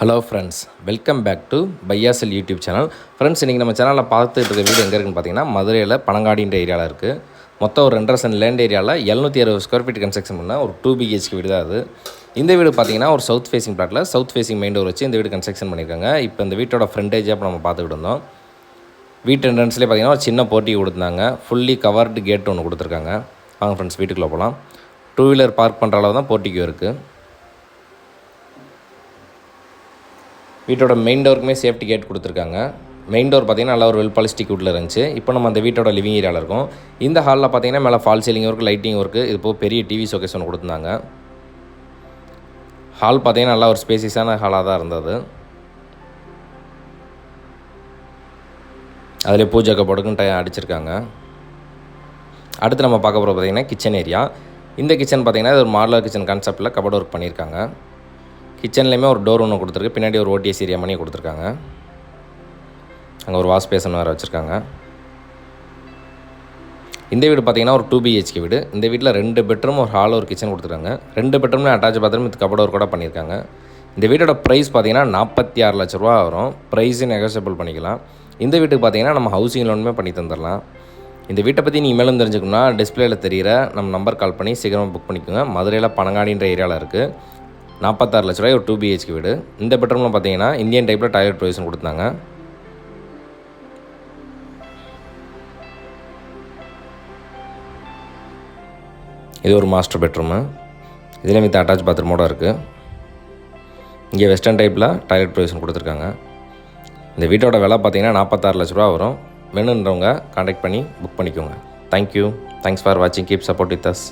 Hello friends welcome back to பையாசல் YouTube channel friends இன்றைக்கி நம்ம சேனலில் பார்த்துட்டு இருக்க வீடு எங்கே இருக்குன்னு பார்த்தீங்கன்னா மதுரையில் பனங்காடின்ற ஏரியாவில் இருக்குது மொத்தம் ஒரு ரெண்டரை சென்ட் லேண்ட் ஏரியாவில் எழுநூற்றி அறுபது ஸ்கொயர் ஃபீட் கன்ஸ்ட்ரக்ஷன் பண்ண ஒரு டூ பிஹெச்கே வீடு தான் அது. இந்த வீடு பார்த்தீங்கன்னா ஒரு சவுத் ஃபேசிங் பிளாட்டில் சவுத் ஃபேசிங் மெயின் டோர் வச்சு இந்த வீடு கன்ஸ்ட்ரக்ஷன் பண்ணியிருக்காங்க. இப்போ இந்த வீட்டோட ஃப்ரண்டேஜாக இப்போ நம்ம பார்த்துக்கிட்டு இருந்தோம். வீட்டு என்ட்ரன்ஸ்லேயே பார்த்தீங்கன்னா ஒரு சின்ன போட்டி கொடுத்துருந்தாங்க. ஃபுல்லி கவர்டு கேட் ஒன்று கொடுத்துருக்காங்க. வாங்க ஃப்ரெண்ட்ஸ் வீட்டுக்குள்ளே போகலாம் டூ வீலர் பார்க் பண்ணுற அளவு தான் போட்டிக்கு இருக்குது வீட்டோட மெயின் டோருக்குமே சேஃப்டி கேட் கொடுத்துருக்காங்க. மெயின் டோர் பார்த்திங்கன்னா நல்லா ஒரு வெல் பாலிஸ்டிக் உள்ள இருந்துச்சு. இப்போ நம்ம அந்த வீட்டோட லிவிங் ஏரியாவில் இருக்கும். இந்த ஹாலில் பார்த்தீங்கன்னா மேலே fall ceiling work lighting work இது போக பெரிய டிவி ஷோகேஸ் ஒன்று கொடுத்துருந்தாங்க. ஹால் பார்த்திங்கன்னா நல்லா ஒரு ஸ்பேசியஸான ஹாலாக தான் இருந்தது. அதில் பூஜை கப்போடுக்கும் டை அடிச்சிருக்காங்க. அடுத்து நம்ம பார்க்க போகிற பார்த்தீங்கன்னா கிச்சன் ஏரியா இந்த கிச்சன் பார்த்தீங்கன்னா இது ஒரு மாடலர் கிச்சன் கான்செப்ட்டில் கபட் ஒர்க் பண்ணியிருக்காங்க. கிச்சன்லேயுமே ஒரு டோர் ஒன்று கொடுத்துருக்கு. பின்னாடி ஒரு ஓடிஎஸ் ஏரியா மணி கொடுத்துருக்காங்க. அங்கே ஒரு வாஷ் பேசன் வேறு வச்சுருக்காங்க. இந்த வீடு பார்த்தீங்கன்னா ஒரு டூ பிஹெச்கே வீடு. இந்த வீட்டில் ரெண்டு பெட்ரூம் ஒரு ஹால் ஒரு கிச்சன் கொடுத்துருக்காங்க. ரெண்டு பெட்ரூம்ல அட்டாச் பாத்ரூம் இது கபடோர் கூட பண்ணியிருக்காங்க. இந்த வீட்டோட ப்ரைஸ் பார்த்தீங்கன்னா நாற்பத்தி ஆறு லட்ச ரூபா வரும். ப்ரைஸு நெகோசியபிள் பண்ணிக்கலாம். இந்த வீட்டுக்கு பார்த்தீங்கன்னா நம்ம ஹவுசிங் லோனுமே பண்ணி தந்துடலாம். இந்த வீட்டை பற்றி நீங்கள் மேலும் தெரிஞ்சுக்கணும்னா டிஸ்பிளேயில் தெரியிற நம்ம நம்பர் கால் பண்ணி சீக்கிரமாக புக் பண்ணிக்கோங்க. மதுரையில் பனங்காடின்ற ஏரியாவில் இருக்குது நாற்பத்தாறு லட்ச ரூபாய் ஒரு டூ பிஹெச்கே வீடு. இந்த பெட்ரூமில் பார்த்தீங்கன்னா இந்தியன் டைப்பில் டாய்லெட் ப்ரொவிஷன் கொடுத்தாங்க. இது ஒரு மாஸ்டர் பெட்ரூமு இதில் மித்த அட்டாச் பாத்ரூமோட இருக்குது இங்கே வெஸ்டர்ன் டைப்பில் டாய்லெட் ப்ரொவிஷன் கொடுத்துருக்காங்க. இந்த வீட்டோட விலை பார்த்தீங்கன்னா நாற்பத்தாறு லட்ச ரூபா வரும். வேணுன்றவங்க காண்டாக்ட் பண்ணி புக் பண்ணிக்கோங்க. தேங்க்யூ தேங்க்ஸ் ஃபார் வாட்சிங் கீப் சப்போர்ட் வித் அஸ்